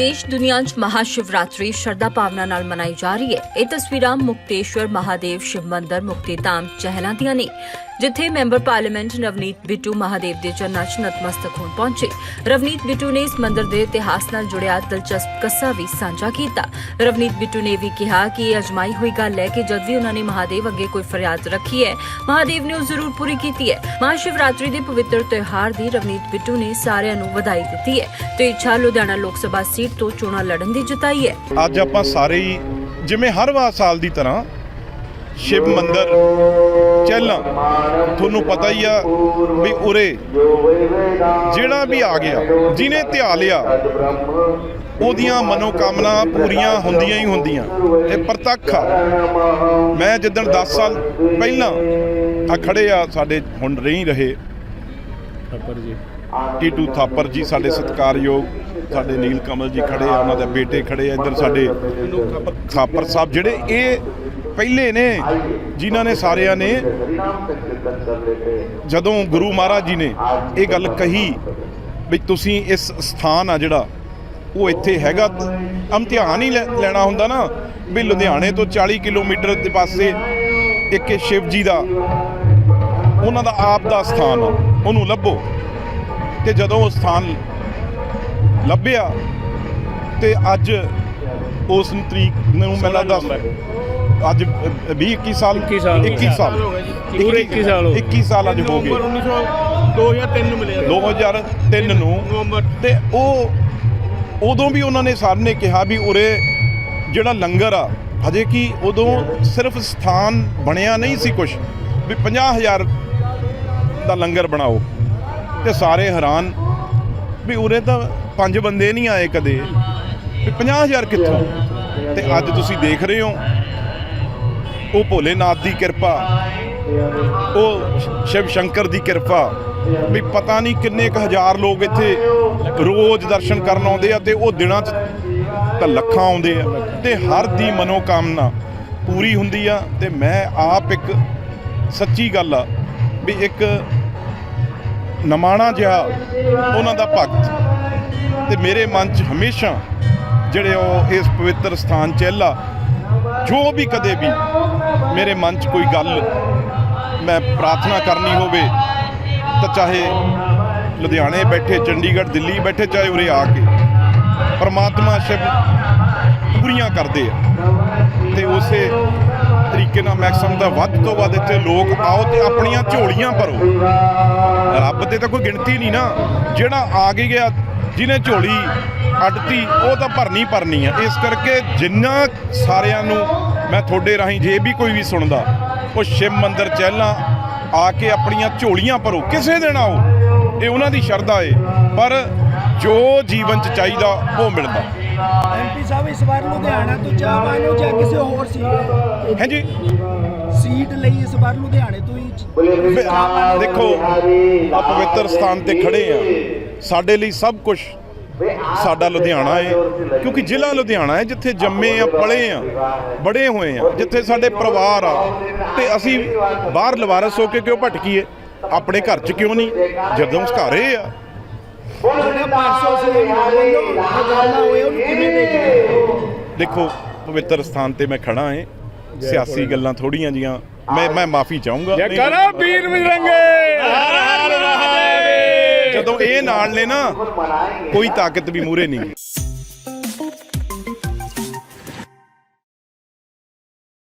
ਦੇਸ਼ ਦੁਨੀਆ 'ਚ ਮਹਾਸ਼ਿਵਰਾਤਰੀ ਸ਼ਰਧਾ ਭਾਵਨਾ ਨਾਲ ਮਨਾਈ ਜਾ ਰਹੀ ਹੈ। ਇਹ ਤਸਵੀਰਾਂ ਮੁਕਤੇਸ਼ਵਰ ਮਹਾਦੇਵ ਸ਼ਿਵ ਮੰਦਰ ਮੁਕਤੀ ਧਾਮ ਚਹਿਲਾਂ ਦੀਆਂ ਨੇ। ਜਿੱਥੇ ਮੈਂਬਰ ਪਾਰਲੀਮੈਂਟ ਨਵਨੀਤ ਬਿੱਟੂ ਮਹਾਦੇਵ ਦੇ ਚਰਨਾਂ 'ਚ ਨਤਮਸਤਕ ਹੋਣ ਪਹੁੰਚੇ। ਰਵਨੀਤ ਬਿੱਟੂ ਨੇ ਇਸ ਮੰਦਰ ਦੇ ਇਤਿਹਾਸ ਨਾਲ ਜੁੜਿਆ ਦਿਲਚਸਪ ਕਿੱਸਾ ਵੀ ਸਾਂਝਾ ਕੀਤਾ। ਰਵਨੀਤ ਬਿੱਟੂ ਨੇ ਵੀ ਕਿਹਾ ਕਿ ਇਹ ਅਜਮਾਈ ਹੋਈ ਗੱਲ ਹੈ ਕਿ ਜਦ ਵੀ ਉਹਨਾਂ ਨੇ ਮਹਾਦੇਵ ਅੱਗੇ ਕੋਈ ਫਰਿਆਦ ਰੱਖੀ ਹੈ, ਮਹਾਦੇਵ ਨੇ ਉਹ ਜ਼ਰੂਰ ਪੂਰੀ ਕੀਤੀ ਹੈ। ਮਹਾਸ਼ਿਵਰਾਤਰੀ ਦੇ ਪਵਿੱਤਰ ਤਿਉਹਾਰ ਦੀ ਰਵਨੀਤ ਬਿੱਟੂ ਨੇ ਸਾਰਿਆਂ ਨੂੰ ਵਧਾਈ ਦਿੱਤੀ ਹੈ ਤੇ ਇੱਛਾ ਲੁਧਿਆਣਾ ਲੋਕ ਸਭਾ ਸੀਟ ਤੋਂ ਚੋਣਾਂ ਲੜਨ ਦੀ ਜਤਾਈ ਹੈ। ਅੱਜ ਆਪਾਂ ਸਾਰੇ ਹੀ ਜਿਵੇਂ ਹਰ ਵਾਰ ਸਾਲ ਦੀ ਤਰ੍ਹਾਂ ਸ਼ਿਵ ਮੰਦਰ ਚਹਿਲਾਂ ਤੁਹਾਨੂੰ ਪਤਾ ਹੀ ਆ ਵੀ ਉਰੇ ਜਿਹੜਾ ਵੀ ਆ ਗਿਆ ਜਿਹਨੇ ਧਿਆ ਲਿਆ ਉਹਦੀਆਂ ਮਨੋਕਾਮਨਾ ਪੂਰੀਆਂ ਹੁੰਦੀਆਂ ਹੀ ਹੁੰਦੀਆਂ ਇਹ ਪ੍ਰਤੱਖ ਆ। ਮੈਂ ਜਿੱਦਣ 10 ਸਾਲ ਪਹਿਲਾਂ ਆ ਖੜੇ ਆ ਸਾਡੇ ਹੁਣ ਰਹੀ ਰਹੇ। ਥੱਪੜ ਜੀ। ਟੀਟੂ ਥਾਪਰ ਜੀ ਸਾਡੇ ਸਤਿਕਾਰਯੋਗ ਸਾਡੇ ਨੀਲ ਕਮਲ ਜੀ ਖੜੇ ਆ ਉਹਨਾਂ ਦੇ ਬੇਟੇ ਖੜੇ ਆ ਇੱਧਰ ਸਾਡੇ ਥਾਪਰ ਸਾਹਿਬ ਜਿਹੜੇ ਇਹ ਪਹਿਲੇ ਨੇ ਜਿਨ੍ਹਾਂ ਨੇ ਸਾਰਿਆਂ ਨੇ ਜਦੋਂ ਗੁਰੂ ਮਹਾਰਾਜ ਜੀ ਨੇ ਇਹ ਗੱਲ ਕਹੀ ਵੀ ਤੁਸੀਂ ਇਸ ਸਥਾਨ ਆ ਜਿਹੜਾ ਉਹ ਇੱਥੇ ਹੈਗਾ ਇਮਤਿਹਾਨ ਹੀ ਲੈਣਾ ਹੁੰਦਾ ਨਾ ਵੀ ਲੁਧਿਆਣੇ ਤੋਂ 40 ਕਿਲੋਮੀਟਰ ਦੇ ਪਾਸੇ ਇੱਕ ਸ਼ਿਵ ਜੀ ਦਾ ਉਹਨਾਂ ਦਾ ਆਪ ਦਾ ਸਥਾਨ ਉਹਨੂੰ ਲੱਭੋ। ਤੇ ਜਦੋਂ ਉਹ ਸਥਾਨ ਲੱਭਿਆ ਤੇ ਅੱਜ ਉਸ ਤਰੀਕ ਨੂੰ ਮੈਨੂੰ ਲੱਗਦਾ ਅੱਜ 20 21 ਸਾਲ 21 ਸਾਲ ਹੋ ਗਏ। 21 ਸਾਲ। ਹੋ ਗਏ ਜੀ। ਪੂਰੇ 21 ਸਾਲ ਹੋ ਗਏ। 21 ਸਾਲ ਅੱਜ ਹੋ ਗਏ। 1900 2003 ਨੂੰ ਮਿਲਿਆ। 2003 ਨੂੰ। ਨਵੰਬਰ। ਤੇ ਉਹ ਉਦੋਂ ਵੀ ਉਹਨਾਂ ਨੇ ਸਰ ਨੇ ਕਿਹਾ ਵੀ ਉਰੇ ਜਿਹੜਾ ਲੰਗਰ ਆ ਹਜੇ ਕੀ ਉਦੋਂ ਸਿਰਫ ਸਥਾਨ ਬਣਿਆ ਨਹੀਂ ਸੀ ਕੁਝ ਵੀ 50000 ਦਾ ਲੰਗਰ ਬਣਾਓ। ਤੇ ਸਾਰੇ ਹੈਰਾਨ ਵੀ ਉਰੇ ਤਾਂ ਪੰਜ ਬੰਦੇ ਨਹੀਂ ਆਏ ਕਦੇ। ਵੀ 50000 ਕਿੱਥੋਂ? ਤੇ ਅੱਜ ਤੁਸੀਂ ਦੇਖ ਰਹੇ ਹੋ ਉਹ ਭੋਲੇਨਾਥ ਦੀ ਕਿਰਪਾ, ਉਹ ਸ਼ਿਵ ਸ਼ੰਕਰ ਦੀ ਕਿਰਪਾ, ਵੀ ਪਤਾ ਨਹੀਂ ਕਿੰਨੇ ਕੁ ਹਜ਼ਾਰ ਲੋਕ ਇੱਥੇ ਰੋਜ਼ ਦਰਸ਼ਨ ਕਰਨ ਆਉਂਦੇ ਆ ਤੇ ਉਹ ਦਿਨਾਂ 'ਚ ਤਾਂ ਲੱਖਾਂ ਆਉਂਦੇ ਆ ਤੇ ਹਰ ਦੀ ਮਨੋਕਾਮਨਾ ਪੂਰੀ ਹੁੰਦੀ ਆ ਤੇ ਮੈਂ ਆਪ ਇੱਕ ਸੱਚੀ ਗੱਲ ਆ ਵੀ ਇੱਕ ਨਮਾਣਾ ਜਿਹਾ ਉਹਨਾਂ ਦਾ ਭਗਤ ਤੇ ਮੇਰੇ ਮਨ 'ਚ ਹਮੇਸ਼ਾ ਜਿਹੜੇ ਉਹ ਇਸ ਪਵਿੱਤਰ ਸਥਾਨ ਚਹਿਲਾ ਜੋ ਵੀ ਕਦੇ ਵੀ ਮੇਰੇ ਮਨ 'ਚ ਕੋਈ ਗੱਲ ਮੈਂ ਪ੍ਰਾਰਥਨਾ ਕਰਨੀ ਹੋਵੇ ਤਾਂ ਚਾਹੇ ਲੁਧਿਆਣੇ ਬੈਠੇ, ਚੰਡੀਗੜ੍ਹ, ਦਿੱਲੀ ਬੈਠੇ, ਚਾਹੇ ਉਰੇ ਆ ਕੇ ਪਰਮਾਤਮਾ ਸ਼ਿਵ ਪੂਰੀਆਂ ਕਰਦੇ ਆ। ਤੇ ਉਸੇ ਤਰੀਕੇ ਨਾਲ ਮੈਂ ਦਾ ਵੱਧ ਤੋਂ ਵੱਧ ਇੱਥੇ ਲੋਕ ਆਓ ਤੇ ਆਪਣੀਆਂ ਝੋਲੀਆਂ ਭਰੋ। ਰੱਬ ਤੇ ਤਾਂ ਕੋਈ ਗਿਣਤੀ ਨਹੀਂ ਨਾ। ਜਿਹੜਾ ਆ ਕੇ ਗਿਆ, ਜਿਹਨੇ ਝੋਲੀ ਅੱਡਤੀ, ਉਹ ਤਾਂ ਭਰਨੀ ਭਰਨੀ ਆ। ਇਸ ਕਰਕੇ ਜਿੰਨਾ ਸਾਰਿਆਂ ਨੂੰ ਮੈਂ ਤੁਹਾਡੇ ਰਾਹੀਂ ਜੇ ਵੀ ਕੋਈ ਵੀ ਸੁਣਦਾ ਉਹ ਸ਼ਿਵ ਮੰਦਿਰ ਚਹਿਲਾਂ ਆ ਕੇ ਆਪਣੀਆਂ ਝੋਲੀਆਂ ਭਰੋ ਕਿਸੇ ਦਿਨ ਆਓ ਇਹ ਉਹਨਾਂ ਦੀ ਸ਼ਰਧਾ ਏ ਪਰ ਜੋ ਜੀਵਨ ਚ ਚਾਹੀਦਾ ਉਹ ਮਿਲਦਾ। ਐਮਪੀ ਸਾਹਿਬ ਇਸ ਵਾਰ ਲੁਧਿਆਣਾ ਤੋਂ ਚਾਹਵਾਨ ਹੋ ਜਾਂ ਕਿਸੇ ਹੋਰ ਸੀਟ ਹਾਂਜੀ। ਸੀਟ ਲਈ ਇਸ ਵਾਰ ਲੁਧਿਆਣੇ ਤੋਂ ਹੀ ਦੇਖੋ ਆ ਪਵਿੱਤਰ ਸਥਾਨ ਤੇ ਖੜੇ ਆ। ਸਾਡੇ ਲਈ ਸਭ ਕੁਝ ਸਾਡਾ ਲੁਧਿਆਣਾ ਹੈ ਕਿਉਂਕਿ ਜ਼ਿਲ੍ਹਾ ਲੁਧਿਆਣਾ ਹੈ ਜਿੱਥੇ ਜੰਮੇ ਆ ਪਲੇ ਆ ਬੜੇ ਹੋਏ ਆ ਜਿੱਥੇ ਸਾਡੇ ਪਰਿਵਾਰ ਆ ਤੇ ਅਸੀਂ ਬਾਹਰ ਲਵਾਰਸ ਹੋ ਕੇ ਕਿਉਂ ਭਟਕੀਏ ਆਪਣੇ ਘਰ 'ਚ ਕਿਉਂ ਨਹੀਂ? ਜਦੋਂ ਘਰੇ ਆ। ਜਿਹੜਾ 500 ਸੀ ਵੱਲੋਂ ਹਜ਼ਾਨਾ ਹੋਇਆ ਉਹਨੂੰ ਕਿਵੇਂ ਦੇਖਦੇ ਦੇਖੋ ਪਵਿੱਤਰ ਸਥਾਨ ਤੇ ਮੈਂ ਖੜਾ ਹਾਂ ਸਿਆਸੀ ਗੱਲਾਂ ਥੋੜੀਆਂ ਜੀਆਂ ਮੈਂ ਮੈਂ ਮਾਫੀ ਚਾਹੂੰਗਾ। ਨਹੀਂ- ਜਕਰਾ ਵੀਰ ਮਿਲਣਗੇ ਹਰ ਹਰ ਮਹਾਦੇਵ ਜਦੋਂ ਇਹ ਨਾਲ ਨੇ ਨਾ ਕੋਈ ਤਾਕਤ ਵੀ ਮੂਰੇ ਨਹੀਂ।